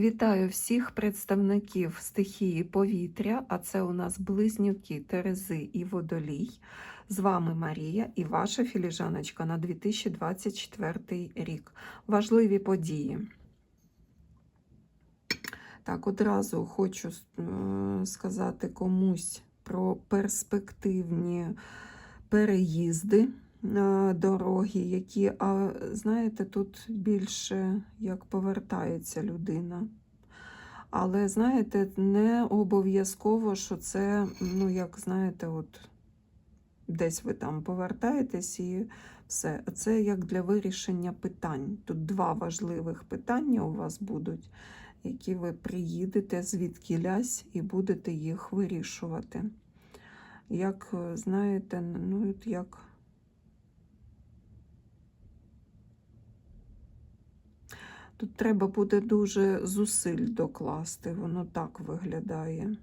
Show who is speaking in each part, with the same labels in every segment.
Speaker 1: Вітаю всіх представників стихії повітря, а це у нас близнюки, Терези і Водолій. З вами Марія і ваша філіжаночка на 2024 рік. Важливі події. Так, одразу хочу е, сказати комусь про перспективні переїзди дороги, які, а знаєте, тут більше як повертається людина. Але, знаєте, не обов'язково, що це, ну, як знаєте, от десь ви там повертаєтесь і все. Це як для вирішення питань. Тут два важливих питання у вас будуть, які ви приїдете звідки лясь і будете їх вирішувати. Як, знаєте, ну, як. Тут треба буде дуже зусиль докласти, воно так виглядає.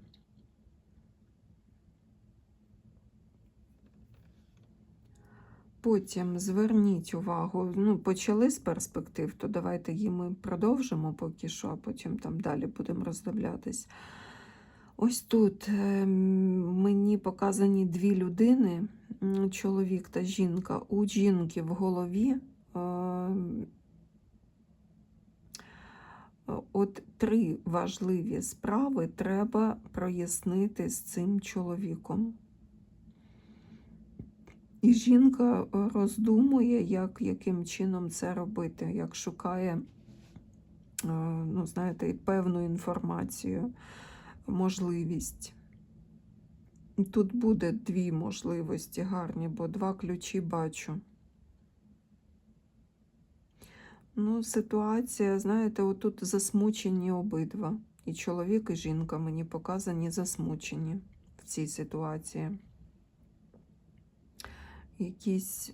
Speaker 1: Потім зверніть увагу, ну, почали з перспектив, то давайте її ми продовжимо поки що, а потім там далі будемо роздивлятись. Ось тут е, мені показані дві людини, чоловік та жінка. У жінки в голові е, от три важливі справи треба прояснити з цим чоловіком. І жінка роздумує, як, яким чином це робити, як шукає, е, ну, знаєте, певну інформацію, можливість. Тут буде дві можливості гарні, бо два ключі бачу. Ну, ситуація, знаєте, отут засмучені обидва. І чоловік, і жінка мені показані засмучені в цій ситуації. Якісь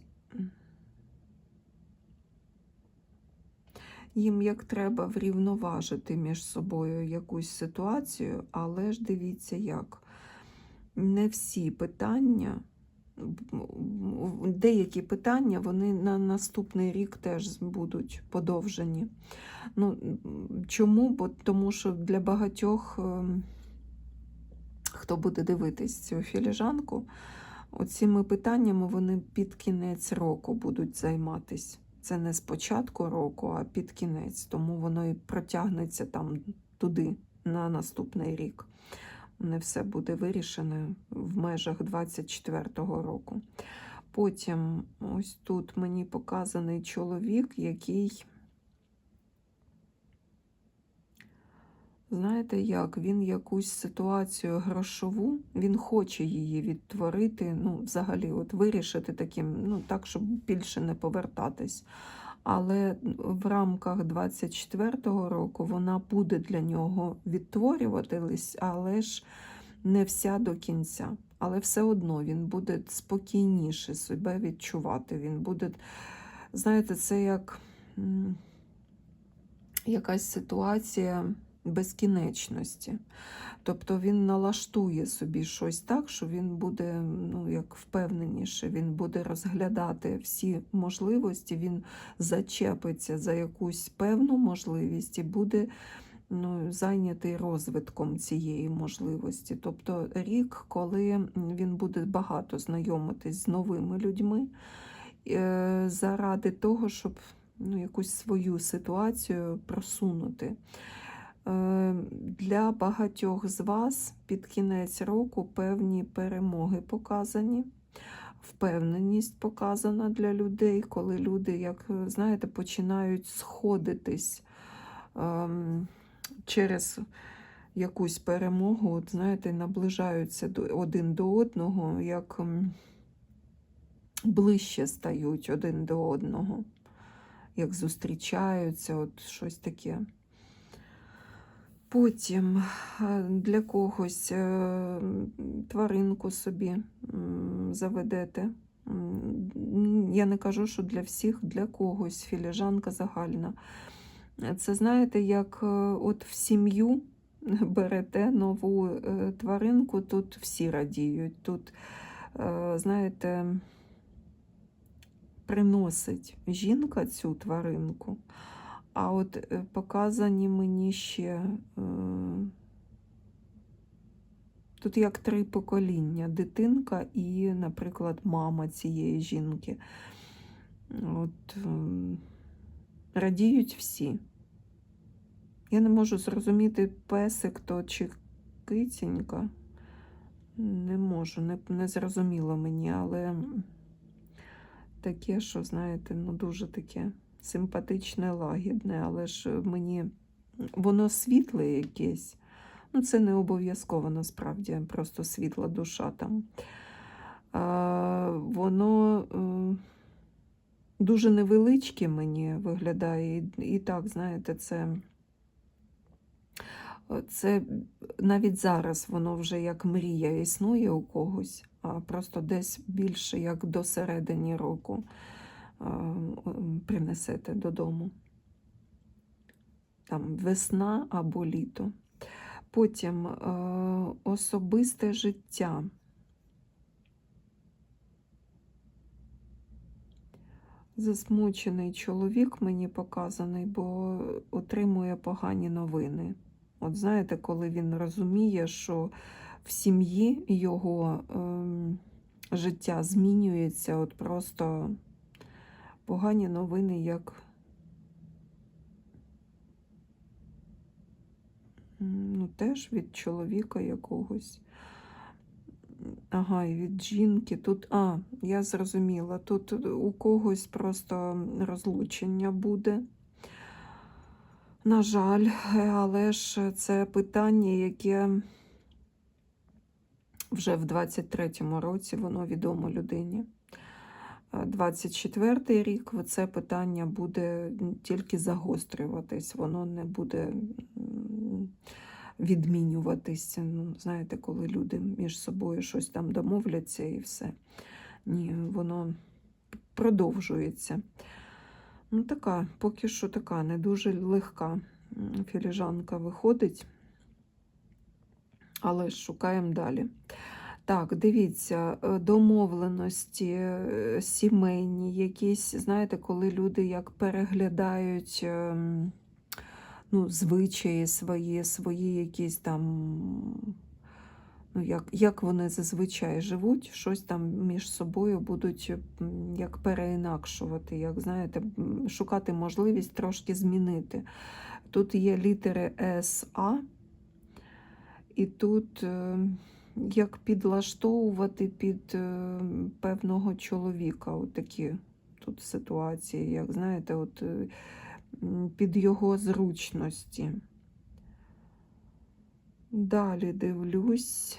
Speaker 1: їм як треба врівноважити між собою якусь ситуацію, але ж дивіться як. Не всі питання деякі питання вони на наступний рік теж будуть подовжені. Ну, Чому? Бо тому що для багатьох, ем, хто буде дивитись цю філіжанку, оціми питаннями вони під кінець року будуть займатися. Це не з початку року, а під кінець, тому воно і протягнеться там туди на наступний рік не все буде вирішено в межах 24-го року. Потім ось тут мені показаний чоловік, який, знаєте, як він якусь ситуацію грошову, він хоче її відтворити, ну, взагалі, от вирішити таким, ну, так, щоб більше не повертатись. Але в рамках 24-го року вона буде для нього відтворюватись, але ж не вся до кінця. Але все одно він буде спокійніше себе відчувати. Він буде, знаєте, це як якась ситуація безкінечності. Тобто він налаштує собі щось так, що він буде ну, як впевненіше, він буде розглядати всі можливості, він зачепиться за якусь певну можливість і буде ну, зайнятий розвитком цієї можливості. Тобто рік, коли він буде багато знайомитись з новими людьми, е, заради того, щоб ну, якусь свою ситуацію просунути. Е, для багатьох з вас під кінець року певні перемоги показані, впевненість показана для людей, коли люди, як знаєте, починають сходитись ем, через якусь перемогу, от, знаєте, наближаються один до одного, як ем, ближче стають один до одного, як зустрічаються, от щось таке. Потім е, для когось е, тваринку собі заведете. Я не кажу, що для всіх, для когось філіжанка загальна. Це, знаєте, як е, от в сім'ю берете нову тваринку, тут всі радіють. Тут, знаєте, приносить жінка цю тваринку А от е, показані мені ще. е, Тут як три покоління: дитинка і, наприклад, мама цієї жінки. От, ем, радіють всі. Я не можу зрозуміти, песик то чи кицінька. Не можу, не, не зрозуміло мені, але таке, що, знаєте, ну дуже таке симпатичне, лагідне, але ж мені воно світле якесь. Ну, це не обов'язково насправді, просто світла душа там. А, воно е, дуже невеличке мені виглядає. І, так, знаєте, це, це навіть зараз воно вже як мрія існує у когось, а просто десь більше як до середини року принесете додому. Там весна або літо. Потім е, особисте життя. Засмучений чоловік мені показаний, бо отримує погані новини. От знаєте, коли він розуміє, що в сім'ї його ем, життя змінюється, от просто погані новини, як ну, теж від чоловіка якогось. Ага, і від жінки. Тут, а, я зрозуміла, тут у когось просто розлучення буде. На жаль, але ж це питання, яке вже в 23-му році воно відомо людині. 24-й рік це питання буде тільки загострюватись, воно не буде відмінюватись. Ну, знаєте, коли люди між собою щось там домовляться і все. Ні, воно продовжується. Ну, така, поки що така не дуже легка філіжанка виходить, але шукаємо далі. Так, дивіться, е, домовленості е, сімейні, якісь, знаєте, коли люди як переглядають ем, ну, звичаї свої, свої якісь там, ну, як, як вони зазвичай живуть, щось там між собою будуть як переінакшувати, як знаєте, шукати можливість трошки змінити. Тут є літери С, А, і тут. Як підлаштовувати під е, певного чоловіка. От такі тут ситуації, як знаєте, от е, під його зручності. Далі дивлюсь.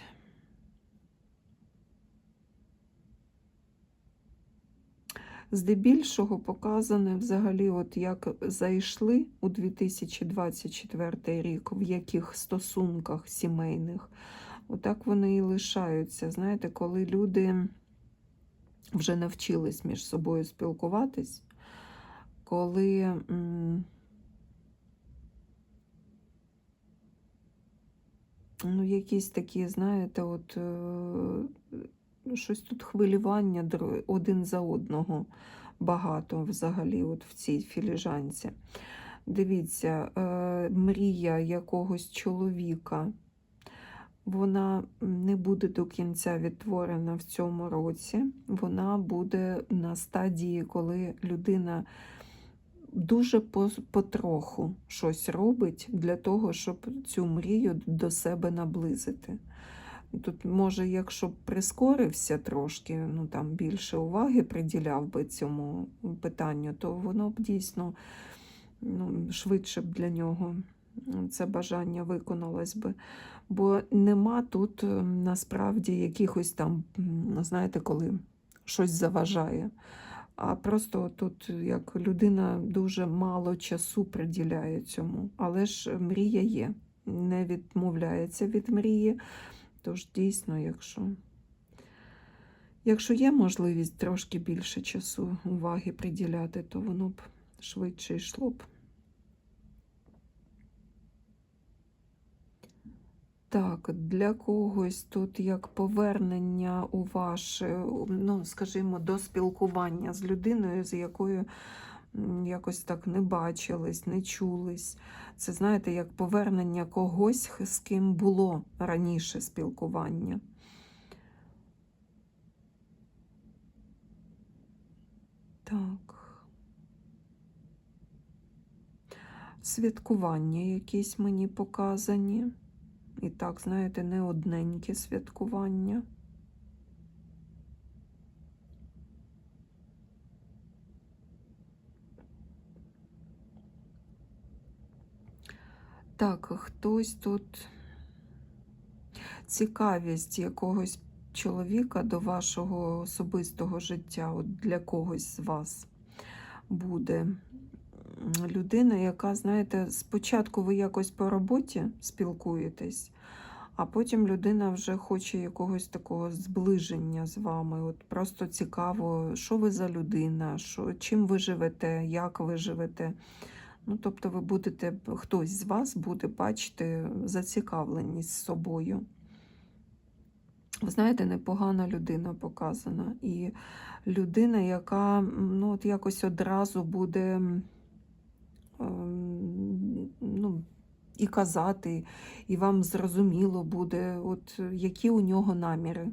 Speaker 1: Здебільшого показане взагалі, от як зайшли у 2024 рік, в яких стосунках сімейних. Отак вони і лишаються. Знаєте, коли люди вже навчились між собою спілкуватись, коли ну, якісь такі, знаєте, от е, щось тут хвилювання один за одного багато взагалі от в цій філіжанці. Дивіться, е, мрія якогось чоловіка вона не буде до кінця відтворена в цьому році. Вона буде на стадії, коли людина дуже потроху щось робить для того, щоб цю мрію до себе наблизити. Тут, може, якщо б прискорився трошки, ну там більше уваги приділяв би цьому питанню, то воно б дійсно ну, швидше б для нього це бажання виконалось би. Бо нема тут е, насправді якихось там, знаєте, коли щось заважає. А просто тут як людина дуже мало часу приділяє цьому. Але ж мрія є, не відмовляється від мрії. Тож дійсно, якщо, якщо є можливість трошки більше часу уваги приділяти, то воно б швидше йшло б. Так, для когось тут як повернення у ваше, ну, скажімо, до спілкування з людиною, з якою якось так не бачились, не чулись. Це, знаєте, як повернення когось, з ким було раніше спілкування. Так. Святкування якісь мені показані. І так, знаєте, не одненькі святкування. Так, хтось тут цікавість якогось чоловіка до вашого особистого життя, от для когось з вас буде. Людина, яка, знаєте, спочатку ви якось по роботі спілкуєтесь, а потім людина вже хоче якогось такого зближення з вами. От просто цікаво, що ви за людина, що, чим ви живете, як ви живете. Ну, тобто, ви будете, хтось з вас буде бачити зацікавленість з собою. Ви знаєте, непогана людина показана. І людина, яка ну, от якось одразу буде ну, і казати, і вам зрозуміло буде, от які у нього наміри.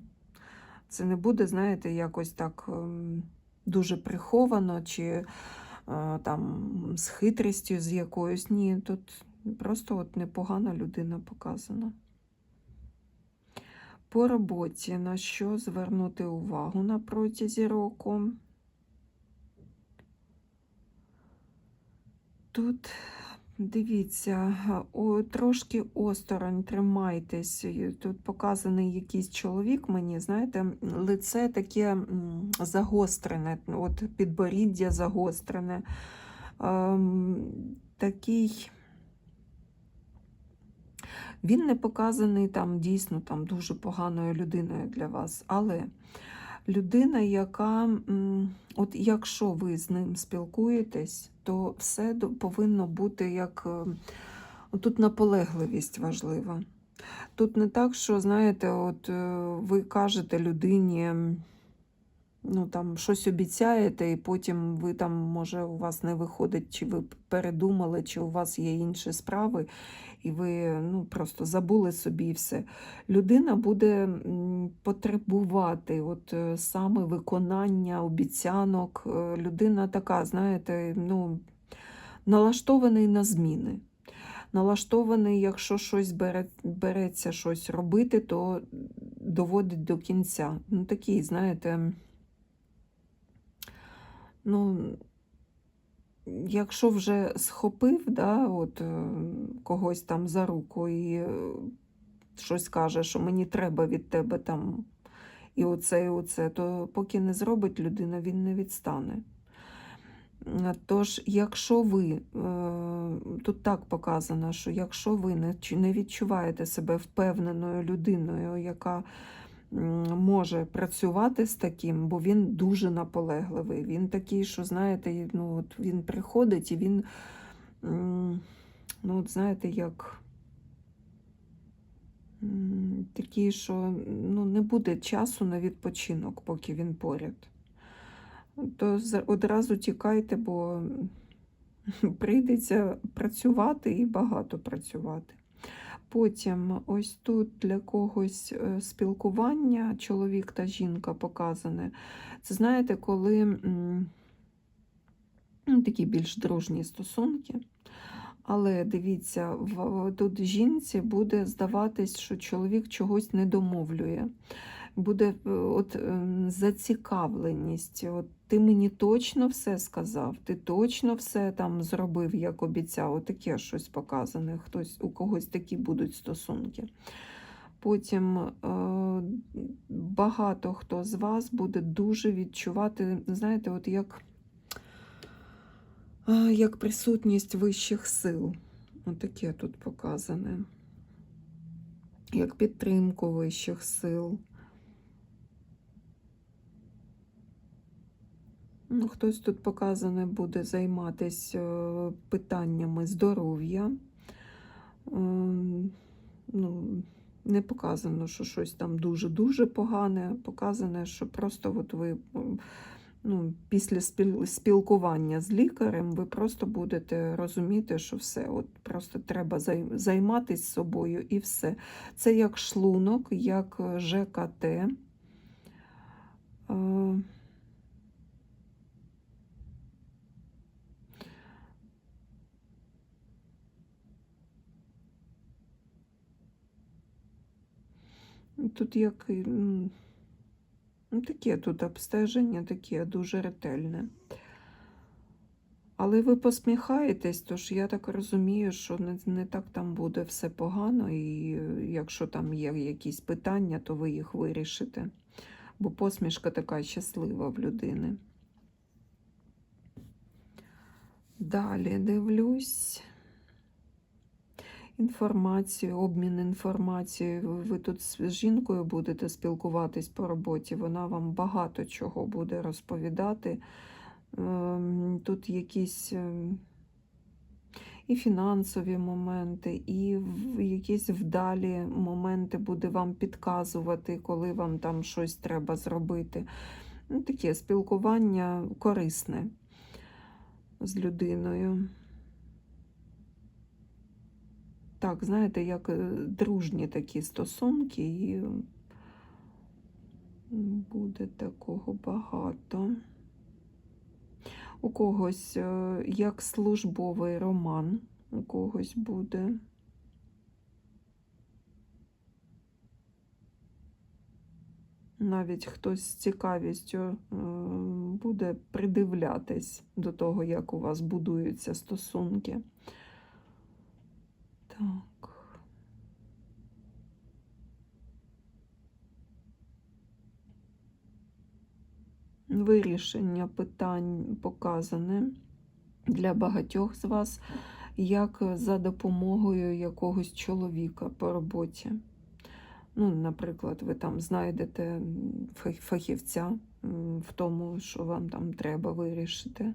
Speaker 1: Це не буде, знаєте, якось так ем, дуже приховано чи е, там з хитрістю з якоюсь. Ні, тут просто от непогана людина показана. По роботі на що звернути увагу на протязі року? Тут дивіться, трошки осторонь тримайтесь. Тут показаний якийсь чоловік мені, знаєте, лице таке загострене, от підборіддя загострене. Ем, такий. Він не показаний там дійсно там дуже поганою людиною для вас, але людина, яка, от якщо ви з ним спілкуєтесь, то все повинно бути як е, тут наполегливість важлива. Тут не так, що, знаєте, от е, ви кажете людині, ну там щось обіцяєте, і потім ви там, може, у вас не виходить, чи ви передумали, чи у вас є інші справи, і ви ну, просто забули собі все. Людина буде потребувати от е, саме виконання обіцянок. Е, Людина така, знаєте, ну, налаштований на зміни. Налаштований, якщо щось бере, береться щось робити, то доводить до кінця. Ну, такий, знаєте, ну, якщо вже схопив, да, от, е, когось там за руку і е, щось каже, що мені треба від тебе там і оце, і оце, то поки не зробить людина, він не відстане. Тож, якщо ви, е, тут так показано, що якщо ви не відчуваєте себе впевненою людиною, яка може працювати з таким, бо він дуже наполегливий. Він такий, що, знаєте, ну, от він приходить і він, ну, от знаєте, як такий, що ну, не буде часу на відпочинок, поки він поряд. То одразу тікайте, бо прийдеться працювати і багато працювати. Потім ось тут для когось е, спілкування чоловік та жінка показане. Це знаєте, коли ну, такі більш дружні стосунки. Але дивіться, тут жінці буде здаватись, що чоловік чогось не домовлює. Буде е, от, ем, зацікавленість. От, ти мені точно все сказав, ти точно все там зробив, як обіцяв. Отаке щось показане. Хтось, у когось такі будуть стосунки. Потім е, багато хто з вас буде дуже відчувати, знаєте, от як, е, як присутність вищих сил. Отаке тут показане. Як підтримку вищих сил. Ну, хтось тут показане буде займатися е, питаннями здоров'я. Ем, Ну, не показано, що щось там дуже-дуже погане. Показане, що просто от ви ну, після спілкування з лікарем ви просто будете розуміти, що все, от просто треба займатися собою і все. Це як шлунок, як е, ЖКТ. Тут як ну, таке тут обстеження, таке дуже ретельне. Але ви посміхаєтесь, тож я так розумію, що не, не так там буде все погано, і е, якщо там є якісь питання, то ви їх вирішите. Бо посмішка така щаслива в людини. Далі дивлюсь. Інформацію, обмін інформацією. Ви- тут з жінкою будете спілкуватись по роботі, вона вам багато чого буде розповідати. Ем, Тут якісь ем, і фінансові моменти, і якісь вдалі моменти буде вам підказувати, коли вам там щось треба зробити. Ну, таке спілкування корисне з людиною. Так, знаєте, як е, дружні такі стосунки, і буде такого багато. У когось е, як службовий роман, у когось буде. Навіть хтось з цікавістю е, буде придивлятись до того, як у вас будуються стосунки. Так. Вирішення питань показане для багатьох з вас, як за допомогою якогось чоловіка по роботі. Ну, наприклад, ви там знайдете фахівця в тому, що вам там треба вирішити. Е,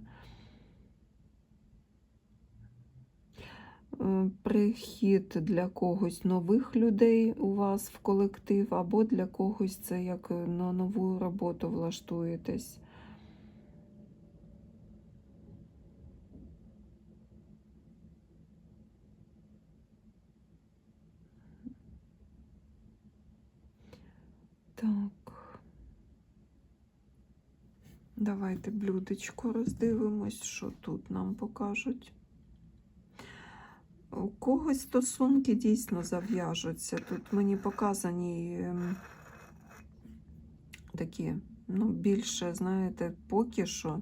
Speaker 1: Прихід для когось нових людей у вас в колектив, або для когось це як е, на нову роботу влаштуєтесь. Так. Давайте блюдечко роздивимось, що тут нам покажуть. У когось стосунки дійсно зав'яжуться. Тут мені показані ем, такі, ну, більше, знаєте, поки що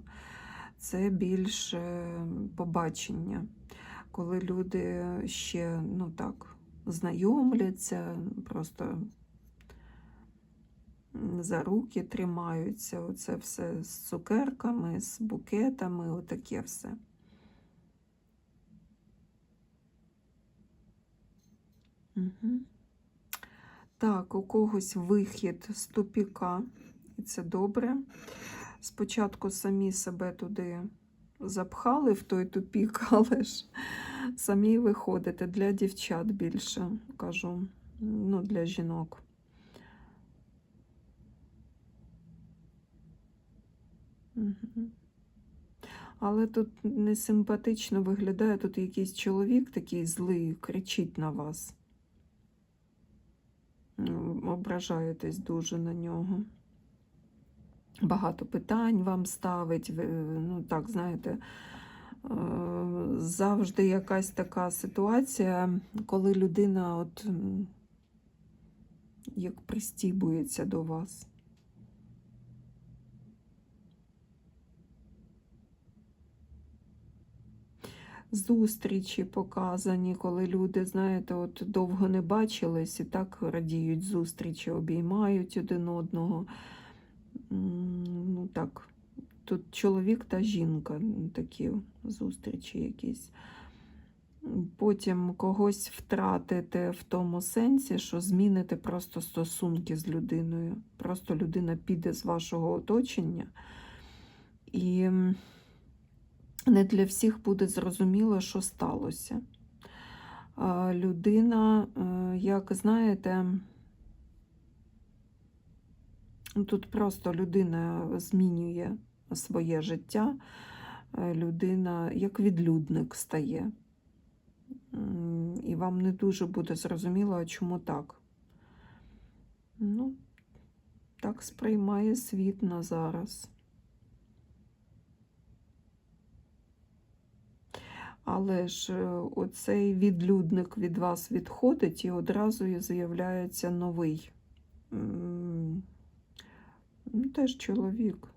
Speaker 1: це більше побачення, коли люди ще, ну так, знайомляться, просто за руки тримаються. Оце все з цукерками, з букетами, отаке все. Так, у когось вихід з тупіка, і це добре. Спочатку самі себе туди запхали в той тупік, але ж самі виходите для дівчат більше, кажу, ну, для жінок. Але тут не симпатично виглядає, тут якийсь чоловік такий злий, кричить на вас. Ображаєтесь дуже на нього. Багато питань вам ставить. ви, Ну, так, знаєте, е, завжди якась така ситуація, коли людина от як пристібується до вас. Зустрічі показані, коли люди, знаєте, от довго не бачились і так радіють зустрічі, обіймають один одного. Ну так, тут чоловік та жінка, такі зустрічі якісь. Потім когось втратите в тому сенсі, що зміните просто стосунки з людиною. Просто людина піде з вашого оточення. І не для всіх буде зрозуміло, що сталося. Людина, е, як знаєте, тут просто людина змінює своє життя, е, людина як відлюдник стає. І вам не дуже буде зрозуміло, чому так. Ну, так сприймає світ на зараз. Але ж е, оцей відлюдник від вас відходить і одразу і з'являється новий. Ну, теж чоловік.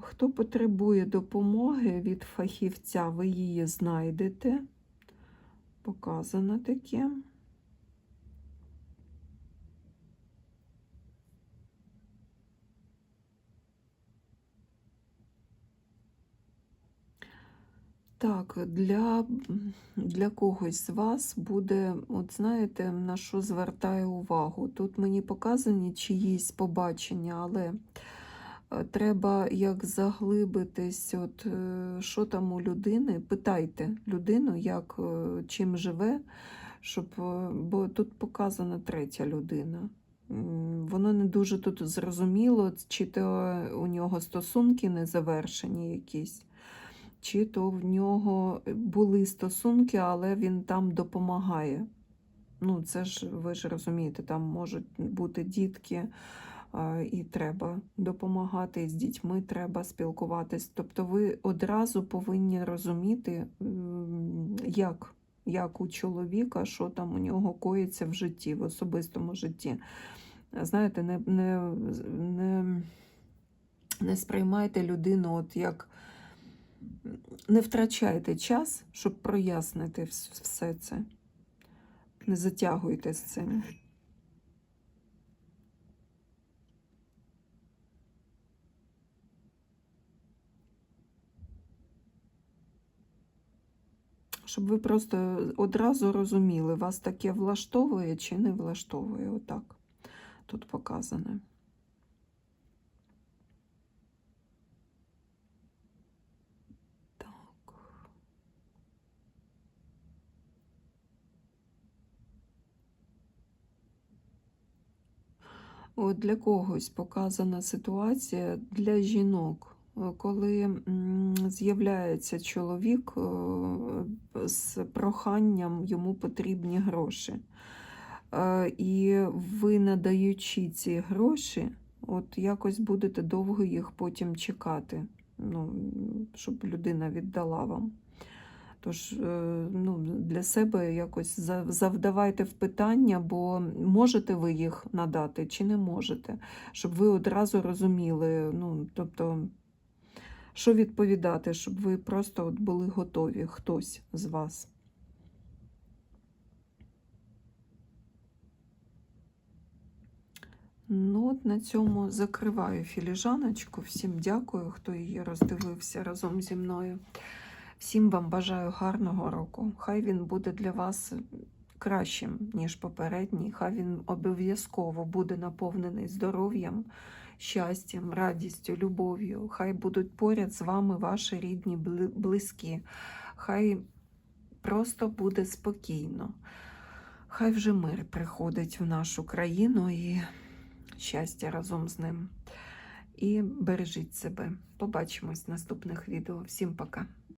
Speaker 1: Хто потребує допомоги від фахівця, ви її знайдете. Показано таке. Так, для, для когось з вас буде, от знаєте, на що звертаю увагу. Тут мені показані чиїсь побачення, але е, треба як заглибитись, от е, що там у людини. Питайте людину, як, е, чим живе, щоб, бо тут показана третя людина. Воно не дуже тут зрозуміло, чи то у нього стосунки не завершені якісь чи то в нього були стосунки, але він там допомагає. Ну, це ж ви ж розумієте, там можуть бути дітки, і треба допомагати з дітьми, треба спілкуватись. Тобто ви одразу повинні розуміти, як, як у чоловіка, що там у нього коїться в житті, в особистому житті. Знаєте, не, не, не, не сприймайте людину от як не втрачайте час, щоб прояснити все це. Не затягуйте з цим. Щоб ви просто одразу розуміли, вас таке влаштовує чи не влаштовує. Отак тут показане. Так. От для когось показана ситуація для жінок, Е, коли з'являється чоловік е, з проханням йому потрібні гроші. Е, І ви, надаючи ці гроші, от якось будете довго їх потім чекати, ну, щоб людина віддала вам. Тож е, ну, для себе якось завдавайте в питання, бо можете ви їх надати чи не можете, щоб ви одразу розуміли, ну, тобто, що відповідати, щоб ви просто от були готові, хтось з вас. Ну, от на цьому закриваю філіжаночку. Всім дякую, хто її роздивився разом зі мною. Всім вам бажаю гарного року. Хай він буде для вас кращим, ніж попередній. Хай він обов'язково буде наповнений здоров'ям, щастям, радістю, любов'ю. Хай будуть поряд з вами ваші рідні, близькі. Хай просто буде спокійно. Хай вже мир приходить в нашу країну і щастя разом з ним. І бережіть себе. Побачимось в наступних відео. Всім пока!